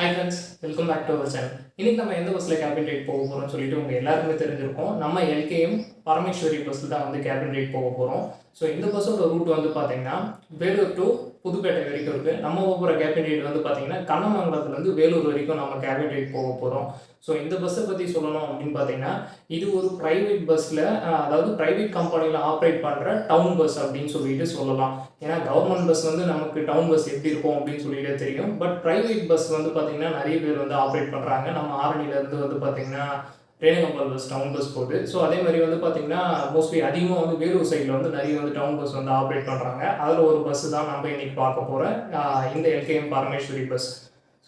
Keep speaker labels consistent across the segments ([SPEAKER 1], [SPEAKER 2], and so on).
[SPEAKER 1] Hi friends welcome back to our channel இன்னைக்கு நம்ம எந்த பஸ்ஸில் கேபின் ரேட் போக போகிறோம்னு சொல்லிட்டு உங்கள் எல்லாருக்குமே தெரிஞ்சிருக்கோம். நம்ம எல்கேஎம் பரமேஸ்வரி பஸ்ஸில் தான் வந்து கேபின் ரேட் போக போகிறோம் ஸோ இந்த பஸ்ஸோட ரூட் வந்து பார்த்தீங்கன்னா வேலூர் டு புதுப்பேட்டை வரைக்கும் இருக்குது நம்ம போகிற கேபின் ரைட் வந்து பார்த்தீங்கன்னா கண்ணமங்கலத்துலேருந்து வேலூர் வரைக்கும் நம்ம கேபின் ரைட் போக போகிறோம் ஸோ இந்த பஸ்ஸை பற்றி சொல்லணும் அப்படின்னு பார்த்தீங்கன்னா இது ஒரு ப்ரைவேட் பஸ்ஸில் அதாவது ப்ரைவேட் கம்பெனியில் ஆப்ரேட் பண்ணுற டவுன் பஸ் அப்படின்னு சொல்லிட்டு சொல்லலாம். ஏன்னா கவர்மெண்ட் பஸ் வந்து நமக்கு டவுன் பஸ் எப்படி இருக்கும் அப்படின்னு சொல்லிட்டு தெரியும். பட் ப்ரைவேட் பஸ் வந்து பார்த்தீங்கன்னா நிறைய பேர் வந்து ஆப்ரேட் பண்ணுறாங்க நம்ம ஆரணிலேருந்து வந்து பார்த்தீங்கன்னா ரேணுகம்பால் பஸ் டவுன் பஸ் போகுது ஸோ அதே மாதிரி வந்து பார்த்தீங்கன்னா மோஸ்ட்லி அதிகமாக வந்து வேலூர் சைடில் வந்து நிறைய வந்து டவுன் பஸ் வந்து ஆப்ரேட் பண்ணுறாங்க அதில் ஒரு பஸ் தான் நம்ம இன்னைக்கு பார்க்க போகிற இந்த எல்கேஎம் பரமேஸ்வரி பஸ்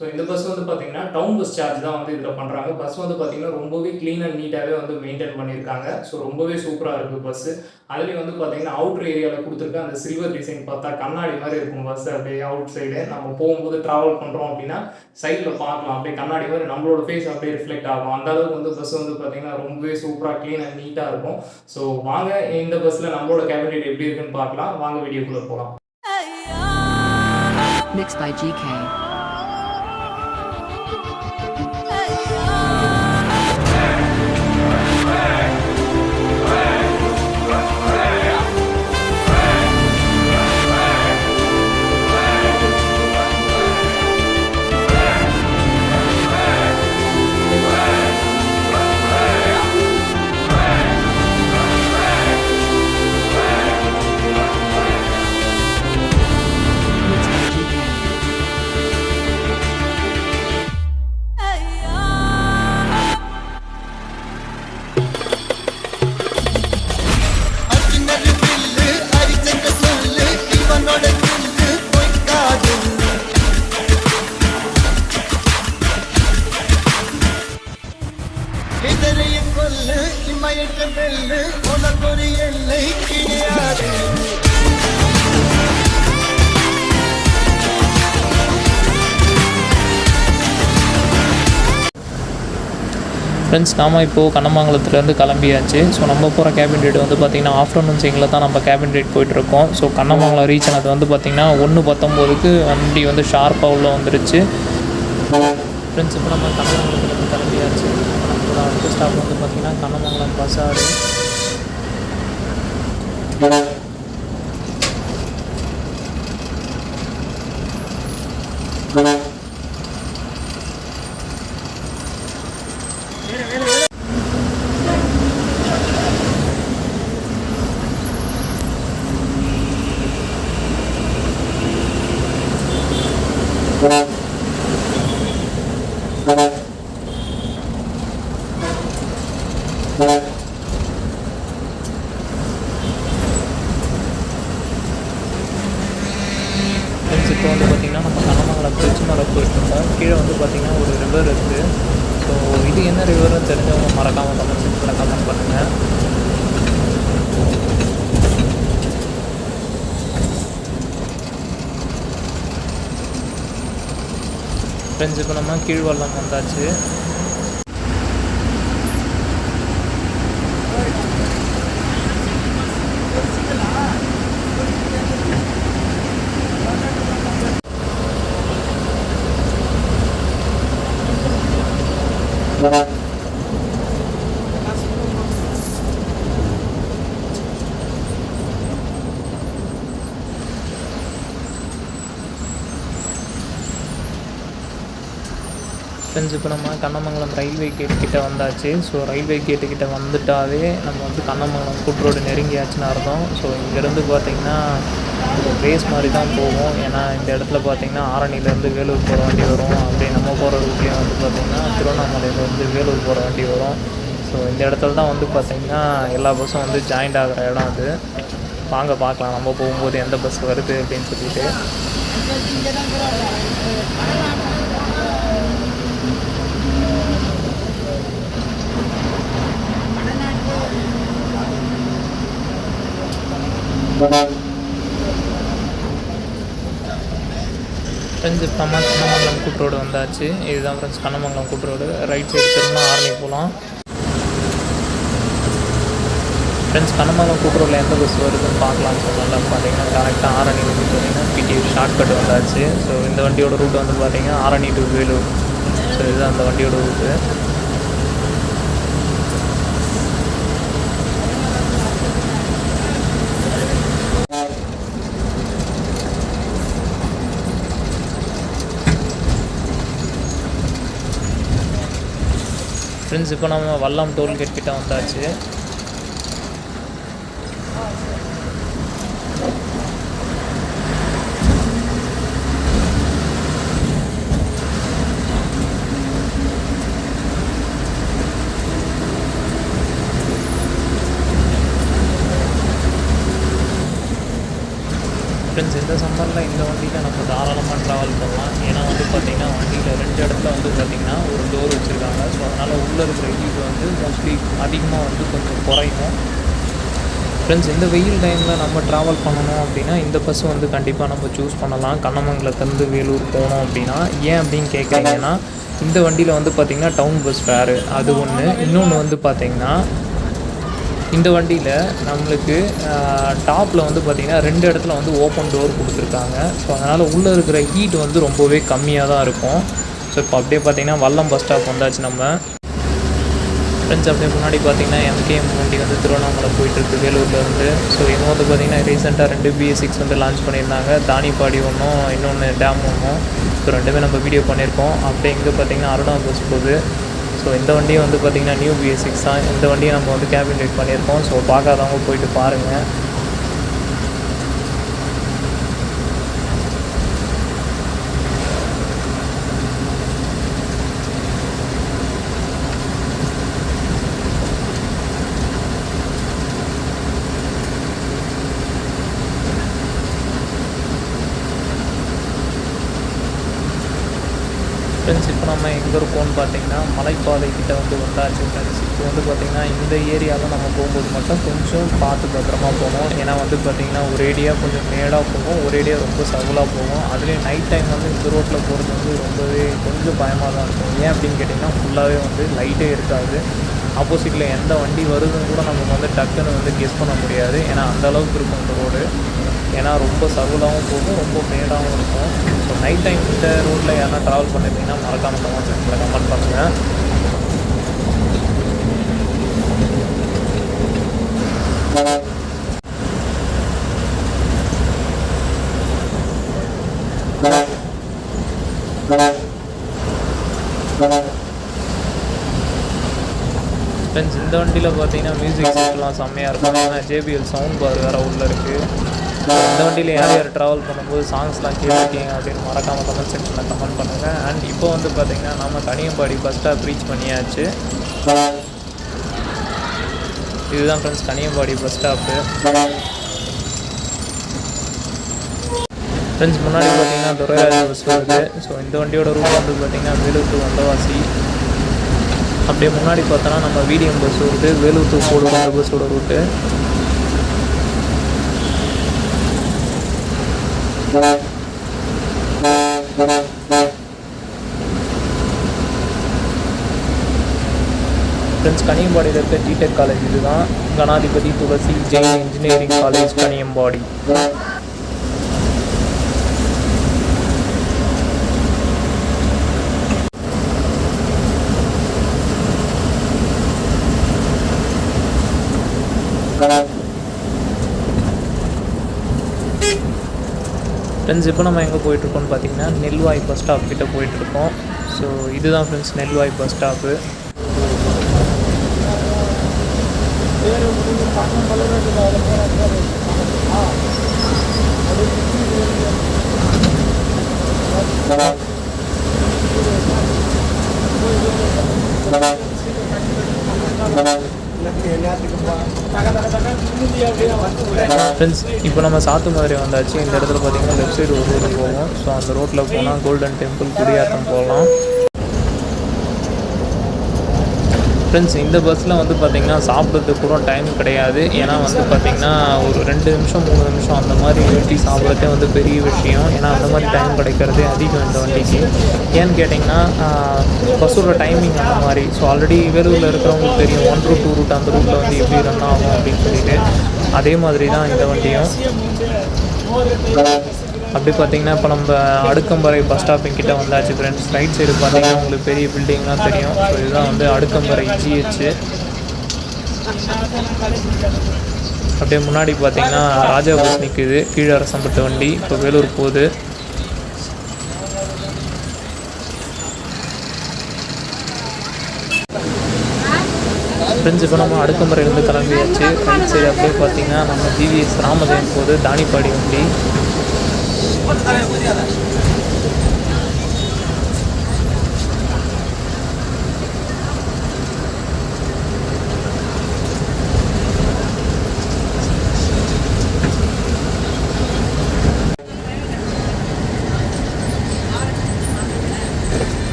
[SPEAKER 1] ஸோ இந்த பஸ் வந்து பார்த்தீங்கன்னா டவுன் பஸ் சார்ஜ் தான் வந்து இதில் பண்ணுறாங்க பஸ் வந்து பார்த்தீங்கன்னா ரொம்பவே க்ளீன் அண்ட் நீட்டாகவே வந்து மெயின்டைன் பண்ணியிருக்காங்க. ஸோ ரொம்பவே சூப்பராக இருக்குது பஸ்ஸு அதுலேயும் வந்து பார்த்தீங்கன்னா அவுட்ரு ஏரியாவில் கொடுத்துருக்க அந்த சில்வர் டிசைன் பார்த்தா கண்ணாடி மாதிரி இருக்கும் பஸ் அப்படியே அவுட் சைடு நம்ம போகும்போது ட்ராவல் பண்ணுறோம் அப்படின்னா சைடில் பார்க்கலாம். அப்படியே கண்ணாடி மாதிரி நம்மளோட ஃபேஸ் அப்படியே ரிஃப்ளெக்ட் ஆகும். அந்த அளவுக்கு வந்து பஸ் வந்து பார்த்தீங்கன்னா ரொம்பவே சூப்பராக க்ளீன் அண்ட் நீட்டாக இருக்கும். ஸோ வாங்க இந்த பஸ்ஸில் நம்மளோட கேபினெட் எப்படி இருக்குன்னு பார்க்கலாம். வாங்க வீடியோக்குள்ளே போகலாம்
[SPEAKER 2] Mixed by GK.
[SPEAKER 3] ஃப்ரெண்ட்ஸ் நாம் இப்போது கண்ணமங்கலத்துலேருந்து கிளம்பியாச்சு. ஸோ நம்ம போகிற கேபின் ரேட் வந்து பார்த்திங்கன்னா ஆஃப்டர்நூன் சிங்கில் தான் நம்ம கேபின் ரேட் போயிட்டுருக்கோம். ஸோ கண்ணமங்கலம் ரீச் ஆனது வந்து பார்த்திங்கன்னா ஒன்று பத்தொம்போதுக்கு வண்டி வந்து ஷார்ப்பாக உள்ளே வந்துருச்சு. ஃப்ரெண்ட்ஸ் இப்போ நம்ம கண்ணமங்கலத்துலேருந்து கிளம்பியாச்சு. நம்மளோட அடுத்த ஸ்டாப் வந்து பார்த்திங்கன்னா கண்ணமங்கலம் பஸாரு Thank you இப்போ வந்து பார்த்திங்கன்னா நம்ம கண்ணமங்கலம் திருச்சிமலை போயிட்டுருக்கோம் கீழே வந்து பார்த்திங்கன்னா ஒரு ரிவர் இருக்குது ஸோ இது என்ன ரிவர்னு தெரிஞ்சவங்க மறக்காமல் கமெண்ட் செக்ஷனில் கமெண்ட் பண்ணுங்கள் ஃப்ரெண்ட்ஸ் இப்போ நம்ம கீழ்வள்ளம் வந்தாச்சு ஃப்ரெண்ட்ஸ் இப்போ நம்ம கண்ணமங்கலம் ரயில்வே கேட் கிட்டே வந்தாச்சு. ஸோ ரயில்வே கேட்டுக்கிட்ட வந்துட்டாவே நம்ம வந்து கண்ணமங்கலம் கூட்டு ரோடு நெருங்கியாச்சுன்னு அர்த்தம். ஸோ இங்கேருந்து பார்த்தீங்கன்னா ஒரு ரேஸ் மாதிரி தான் போகும். ஏன்னா இந்த இடத்துல பார்த்தீங்கன்னா ஆரணியிலேருந்து வேலூர் போகிற வண்டி வரும். அப்படியே நம்ம போகிற ரூட்லேயும் வந்து பார்த்திங்கன்னா திருவண்ணாமலையிலேருந்து வேலூர் போகிற வண்டி வரும். ஸோ இந்த இடத்துல தான் வந்து பார்த்திங்கன்னா எல்லா பஸ்ஸும் வந்து ஜாயிண்ட் ஆகிற இடம் அது. வாங்க பார்க்கலாம் நம்ம போகும்போது எந்த பஸ் வருது அப்படின்னு சொல்லிட்டு. ஃப்ரெண்ட்ஸ் இப்போ நம்ம கண்ணமங்கலம் கூட்டு வந்தாச்சு. இதுதான் ஃப்ரெண்ட்ஸ் கண்ணமங்கலம் கூட்டுரோடு ரைட். சைடு திரும்ப ஆரணி போகலாம்
[SPEAKER 1] ஃப்ரெண்ட்ஸ் கண்ணமங்கலம் கூட்டுறவில் எந்த பஸ் வருதுன்னு பார்க்கலாம்னு சொன்னால பார்த்தீங்கன்னா கரெக்டாக ஆரணி வந்து பார்த்தீங்கன்னா பிடி ஷார்ட்கட் வந்தாச்சு. ஸோ இந்த வண்டியோட ரூட் வந்து பார்த்தீங்கன்னா ஆரணி டு வேலூர் ஸோ இதுதான் அந்த வண்டியோட ரூட்டு ஃப்ரெண்ட்ஸ் இப்போ நம்ம வல்லம் டோல்கேட் கிட்ட வந்தாச்சு ஃப்ரெண்ட்ஸ் இந்த சம்மரில் இந்த வண்டியில் நம்ம தாராளமாக ட்ராவல் பண்ணலாம். ஏன்னா வந்து பார்த்திங்கன்னா வண்டியில் ரெண்டு இடத்துல வந்து பார்த்திங்கன்னா ஒரு டோர் வச்சுருக்காங்க. ஸோ அதனால் உள்ளே இருக்கிற ஹீட் வந்து மோஸ்ட்லி அதிகமாக வந்து கொஞ்சம் குறையும். ஃப்ரெண்ட்ஸ் இந்த வெயில் டைமில் நம்ம ட்ராவல் பண்ணணும் அப்படின்னா இந்த பஸ் வந்து கண்டிப்பாக நம்ம சூஸ் பண்ணலாம். கண்ணமங்கலத்துலேருந்து வேலூர் போனோம் அப்படின்னா ஏன் அப்படின்னு கேட்குறீங்கன்னா இந்த வண்டியில் வந்து பார்த்திங்கன்னா டவுன் பஸ் ஃபேரு அது ஒன்று இன்னொன்று வந்து பார்த்திங்கன்னா இந்த வண்டியில் நம்மளுக்கு டாப்பில் வந்து பார்த்திங்கன்னா ரெண்டு இடத்துல வந்து ஓப்பன் டோர் கொடுத்துருக்காங்க. ஸோ அதனால் உள்ளே இருக்கிற ஹீட் வந்து ரொம்பவே கம்மியாக தான் இருக்கும். ஸோ இப்போ அப்படியே பார்த்திங்கன்னா வல்லம் பஸ் ஸ்டாப் வந்தாச்சு நம்ம. ஃப்ரெண்ட்ஸ் அப்படியே முன்னாடி பார்த்தீங்கன்னா எம்கேஎம் வண்டி வந்து திருவண்ணாமலை போயிட்டுருக்கு வேலூர்லேருந்து ஸோ இவங்க வந்து பார்த்திங்கன்னா ரீசெண்டாக ரெண்டு பிஎஸ் சிக்ஸ் வந்து லான்ச் பண்ணியிருந்தாங்க. தானிப்பாடி ஒன்றும் இன்னொன்று டேம் ஒன்றும் ஸோ ரெண்டுமே நம்ம வீடியோ பண்ணியிருக்கோம். அப்படியே இங்கே பார்த்தீங்கன்னா அருணா பஸ் போகுது. ஸோ இந்த வண்டியும் வந்து பார்த்திங்கன்னா நியூ பிஎஸ் சிக்ஸ் தான் இந்த வண்டியை நம்ம வந்து கேபின் ரைட் பண்ணியிருக்கோம். ஸோ பார்க்காதவங்க போயிட்டு பாருங்கள் ஃப்ரெண்ட்ஸ் இப்போ நம்ம எங்கே இருக்கோம்னு பார்த்தீங்கன்னா மலைப்பாதை கிட்ட வந்து வந்தாச்சு ஃப்ரெண்ட்ஸ் இப்போ வந்து பார்த்திங்கன்னா இந்த ஏரியாவில் நம்ம போகும்போது மட்டும் கொஞ்சம் பார்த்து பத்திரமா போகணும். ஏன்னா வந்து பார்த்திங்கன்னா ஒரேடியாக கொஞ்சம் மேடாக போகும் ஒரேடியாக ரொம்ப சவுலாக போகும். அதுலேயும் நைட் டைம் வந்து இந்த ரோட்டில் போகிறது வந்து ரொம்பவே கொஞ்சம் பயமாக தான் இருக்கும். ஏன் அப்படின்னு கேட்டிங்கன்னா ஃபுல்லாகவே வந்து லைட்டே இருக்காது. ஆப்போசிட்டில் எந்த வண்டி வருதுன்னு கூட நமக்கு வந்து டக்குன்னு வந்து கெஸ் பண்ண முடியாது. ஏன்னா அந்த அளவுக்கு இருக்கும் இந்த ரோடு ஏன்னா ரொம்ப சவுலாகவும் போகும் ரொம்ப மேடாகவும் இருக்கும். ஸோ நைட் டைம் இந்த ரோட்டில் யாரா ட்ராவல் பண்ணியிருந்தீங்கன்னா மறக்காமல் கமெண்ட் பண்ணுங்கள் ஃப்ரெண்ட்ஸ் இந்த வண்டியில் பார்த்தீங்கன்னா மியூசிக் சிஸ்டம்லாம் செம்மையாக இருக்கும். ஏன்னா ஜேபிஎல் சவுண்ட் பார் வேறு உள்ளே இருக்குது இந்த வண்டியில் யார் யார் ட்ராவல் பண்ணும்போது சாங்ஸ்லாம் கேட்டிருக்கீங்க அப்படின்னு மறக்காமல் கமெண்ட் செக்ஷனில் கமெண்ட் பண்ணுங்கள் அண்ட் இப்போ வந்து பார்த்தீங்கன்னா நம்ம கனியம்பாடி பஸ் ஸ்டாப் ரீச் பண்ணியாச்சு. இதுதான் friends Kaniyambadi bus stop friends முன்னாடி பார்த்தீங்கன்னா துரைராஜ் பஸ் வருது. ஸோ இந்த வண்டியோட ரூட் வந்து பார்த்தீங்கன்னா வேலூர் டு வந்தவாசி. அப்படியே முன்னாடி பார்த்தோன்னா நம்ம VTM bus route Vellore to போடுவோம் பஸ்ஸோட ரூட்டு ஃப்ரெண்ட்ஸ் கனியம்பாடியில் இருக்க ஜிடெக் காலேஜ் இதுதான். Ganadhipathi Tulasi Jain engineering college Kaniyambadi. Friends இப்போ நம்ம எங்கே போயிட்டுருக்கோம்னு பார்த்தீங்கன்னா நெல்வாய் பஸ் ஸ்டாப் கிட்ட போயிட்டுருக்கோம். ஸோ இதுதான் friends Nelvoy bus stop friends இப்போ நம்ம சாத்து மாதிரி வந்தாச்சு. இந்த இடத்துல பார்த்தீங்கன்னா லெஃப்ட் சைடு ஒரு ரோடு போகும் ஸோ அந்த ரோட்டில் போனால் கோல்டன் டெம்பிள் குடியாத்தம் போகலாம். ஃப்ரெண்ட்ஸ் இந்த பஸ்ஸில் வந்து பார்த்திங்கன்னா சாப்பிட்றதுக்கு கூட டைம் கிடையாது. ஏன்னா வந்து பார்த்திங்கன்னா ஒரு ரெண்டு நிமிஷம் மூணு நிமிஷம் அந்த மாதிரி நிறுத்தி சாப்பிட்றதே வந்து பெரிய விஷயம். ஏன்னா அந்த மாதிரி டைம் கிடைக்கிறதே அதிகம் இந்த வண்டிக்கு. ஏன்னு கேட்டிங்கன்னா பஸ்ஸோட டைமிங் அந்த மாதிரி. ஸோ ஆல்ரெடி வேலூரில் இருக்கிறவங்களுக்கு தெரியும் ஒன் ரூட் டூ ரூட் அந்த ரூட்டில் வந்து எப்படி ரன் ஆகும் அப்படின்னு சொல்லிட்டு. அதே மாதிரி தான் இந்த வண்டியும். அப்படி பார்த்தீங்கன்னா இப்போ நம்ம அடுக்கம்பறை பஸ் ஸ்டாப்பிங் கிட்ட வந்தாச்சு ஃப்ரெண்ட்ஸ் ரைட் சைடு பார்த்தீங்கன்னா உங்களுக்கு பெரிய பில்டிங்லாம் தெரியும். ஸோ இதுதான் வந்து அடுக்கம்பறை ஜிஹெச் அப்படியே முன்னாடி பார்த்தீங்கன்னா ராஜா பஸ் நிற்குது கீழே அரசம்பட்ட வண்டி. இப்போ வேலூர் போகுது. ஃப்ரெண்ட்ஸ் இப்போ நம்ம அடுக்கம்பறையிலேருந்து கிளம்பியாச்சு. ரைட் சைடு அப்படியே பார்த்தீங்கன்னா நம்ம ஜிவிஎஸ் ராமதேவன் போகுது. தானிப்பாடி வண்டி. ஃப்ரெண்ட்ஸ் இப்போ நம்ம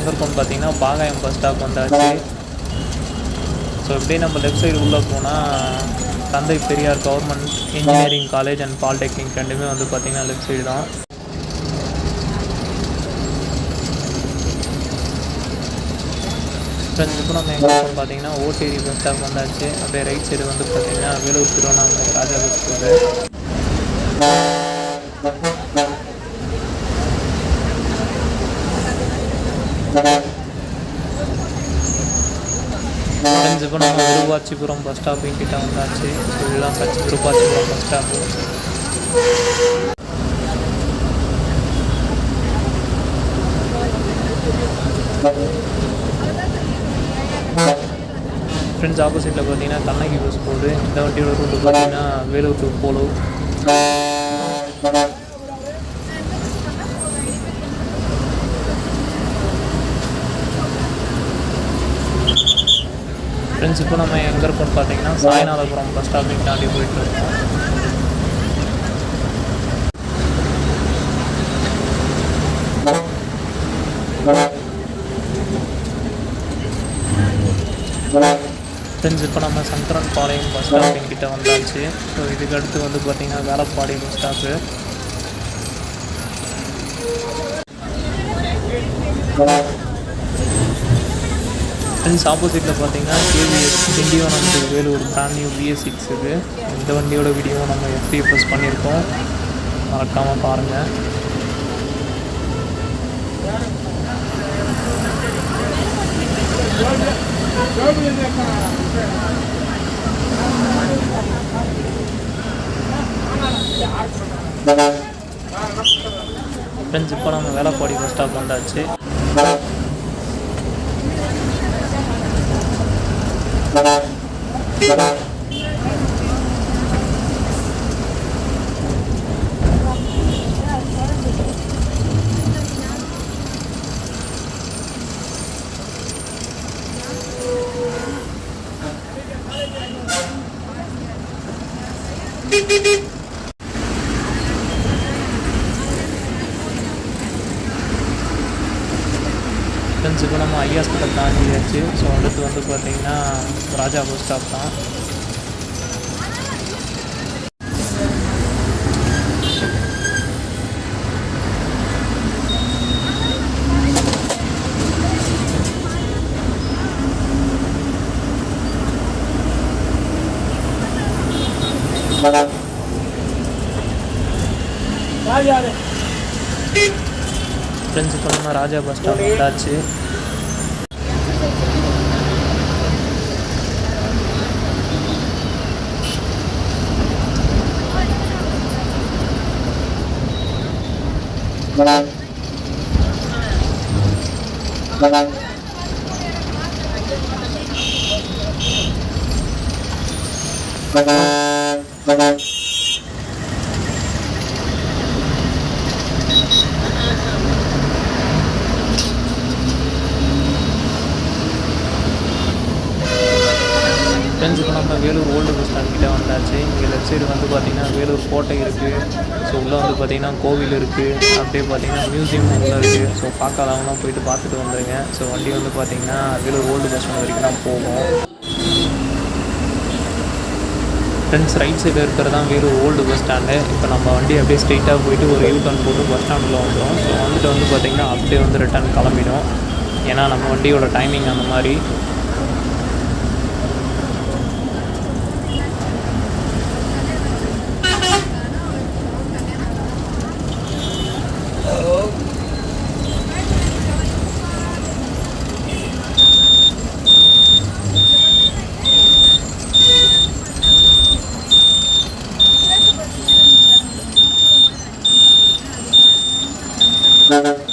[SPEAKER 1] எங்கே பார்த்தீங்கன்னா பாகாயம் பஸ் ஸ்டாப் வந்தாச்சு. ஸோ இப்படியே நம்ம லெஃப்ட் சைடு உள்ளே போனால் Thanthai Periyar government engineering college and polytechnic ரெண்டுமே வந்து பார்த்திங்கன்னா லெஃப்ட் சைடு தான். ஃப்ரெண்ட்ஸ் இப்போ நம்ம எங்கே இருக்கோம் பார்த்தீங்கன்னா ஓட்டேரி பஸ் ஸ்டாப் வந்தாச்சு. அப்படியே ரைட் சைடு வந்து பார்த்தீங்கன்னா வேலூர் திருவண்ணாமலை ராஜா பஸ் போகுது இப்போ நம்ம விருப்பாச்சிபுரம் பஸ் ஸ்டாப்பிங் கிட்ட வந்தாச்சு. ஸோ இதுதான் கட்சி விருப்பாச்சிபுரம் பஸ் ஸ்டாப்பு ஃப்ரெண்ட்ஸ் ஆப்போசிட்டில் பார்த்தீங்கன்னா கண்ணகி பஸ் போகுது இந்த வண்டியோட ரூட்டு பார்த்தீங்கன்னா வேலூர் டு ஃப்ரெண்ட்ஸ் இப்போ நம்ம எங்கே இருக்கோம்னு பார்த்தீங்கன்னா சாய்நாதபுரம் பஸ் ஸ்டாப்பிங் தாண்டி போயிட்டு இருக்கோம். ஃப்ரெண்ட்ஸ் இப்போ நம்ம சங்கரன் பாளையம் பஸ் ஸ்டாப்பிங் கிட்ட வந்தாச்சு. ஸோ இதுக்கு அடுத்து வந்து பார்த்தீங்கன்னா வேலப்பாடி பஸ் ஸ்டாப்பு ஃப்ரெண்ட்ஸ் ஆப்போசிட்டில் பார்த்தீங்கன்னா KVS Tindivanam to Vellore brand new BS six இது. இந்த வண்டியோட வீடியோ நம்ம எஃபிஎஃப்எஸ் பண்ணியிருக்கோம் மறக்காமல் பாருங்கள் ஃப்ரெண்ட்ஸ் இப்போ நம்ம வேலைப்பாடி பஸ் ஸ்டாப் வந்தாச்சு. Bye-bye. அடியாஸ்பட்டல் தாண்டியாச்சு ஸோ அடுத்து வந்து பார்த்திங்கன்னா ராஜா பஸ் ஸ்டாப் தான். ஃப்ரெண்ட்ஸ் இப்போ ராஜா பஸ் ஸ்டாப் வந்தாச்சு. ஃப்ரெண்ட்ஸ் இப்போ நம்ம வேலூர் ஓல்டு பஸ் ஸ்டாண்ட் கிட்ட வந்தாச்சு இங்கே லெஃப்ட் சைடு வந்து பார்த்திங்கன்னா வேலூர் கோட்டை இருக்குது ஸோ உள்ளே வந்து பார்த்திங்கன்னா கோவில் இருக்குது அப்படியே பார்த்திங்கன்னா மியூசியம் உள்ளே இருக்குது ஸோ பார்க்காதவங்களாம் போயிட்டு பார்த்துட்டு வந்துடுங்க ஸோ வண்டி வந்து பார்த்திங்கன்னா வேலூர் ஓல்டு பஸ் ஸ்டாண்ட் வரைக்கும் தான் போகும். ஃப்ரெண்ட்ஸ் ரைட் சைடில் இருக்கிறது தான் வேலூர் ஓல்டு பஸ் ஸ்டாண்டு இப்போ நம்ம வண்டி அப்படியே ஸ்ட்ரெயிட்டாக போயிட்டு ஒரு யூ டர்ன் போட்டு பஸ் ஸ்டாண்டில் வந்துடும் ஸோ வந்துட்டு வந்து பார்த்திங்கன்னா அப்படியே வந்து ரிட்டர்ன் கிளம்பிடும். ஏன்னா நம்ம வண்டியோட டைமிங் அந்த மாதிரி Thank you.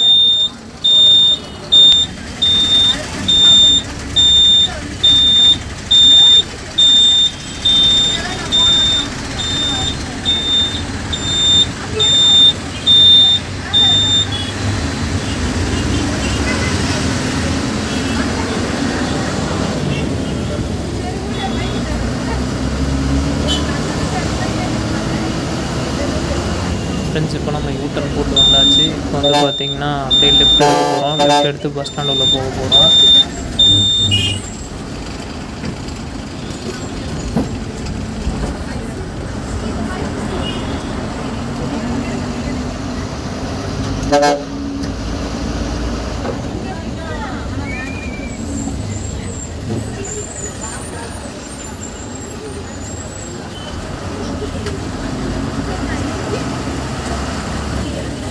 [SPEAKER 1] வந்து பார்த்தீங்கன்னா அப்படியே லெஃப்ட் எடுக்க போகிறோம் லெஃப்ட் எடுத்து பஸ் ஸ்டாண்ட் உள்ள போக போகிறோம்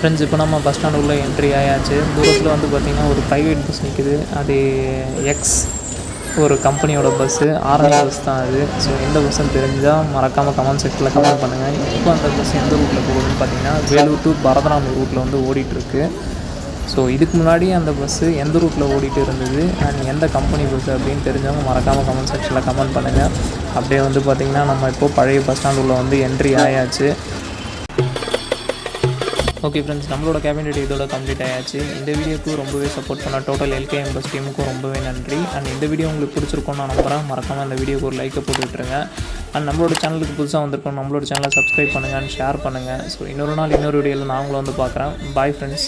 [SPEAKER 1] ஃப்ரெண்ட்ஸ் இப்போ நம்ம பஸ் ஸ்டாண்ட் உள்ள என்ட்ரி ஆயாச்சு. தூரத்தில் வந்து பார்த்திங்கன்னா ஒரு ப்ரைவேட் பஸ் நிற்குது அது எக்ஸ் ஒரு கம்பெனியோட பஸ்ஸு ஆர்மி பஸ் தான் அது. ஸோ எந்த பஸ்ஸுன்னு தெரிஞ்சால் மறக்காமல் கமெண்ட் செக்ஷனில் கமெண்ட் பண்ணுங்கள் இப்போ அந்த பஸ் எந்த ரூட்டில் போகுதுன்னு பார்த்தீங்கன்னா வேலூர் டு பரதராமி ரூட்டில் வந்து ஓடிட்டுருக்கு. ஸோ இதுக்கு முன்னாடி அந்த பஸ்ஸு எந்த ரூட்டில் ஓடிட்டு இருந்தது அண்ட் எந்த கம்பெனி பஸ் அப்படின்னு தெரிஞ்சவங்க மறக்காமல் கமெண்ட் செக்ஷனில் கமெண்ட் பண்ணுங்கள் அப்படியே வந்து பார்த்திங்கன்னா நம்ம இப்போ பழைய பஸ் ஸ்டாண்டுள்ள வந்து என்ட்ரி ஆயாச்சு. ஓகே ஃப்ரெண்ட்ஸ் நம்மளோட கேபினெட் இதோட கம்ப்ளீட் ஆயாச்சு. இந்த வீடியோக்கு ரொம்பவே சப்போர்ட் பண்ண டோட்டல் எல்கே எம்பஸ் டீமுக்கும் ரொம்பவே நன்றி. அண்ட் இந்த வீடியோ உங்களுக்கு பிடிச்சிருக்கும் நான் நம்புறேன். மறக்காமல் அந்த வீடியோக்கு ஒரு லைக்கை போட்டு விட்டுருங்க. அண்ட் நம்மளோட சேனலுக்கு புதுசாக வந்திருக்கோம். நம்மளோட சேனலை சப்ஸ்கிரைப் பண்ணுங்கள் அண்ட் ஷேர் பண்ணுங்கள் ஸோ இன்னொரு நாள் இன்னொரு வீடியோவில் நான் உங்களை வந்து பார்க்குறேன். Bye friends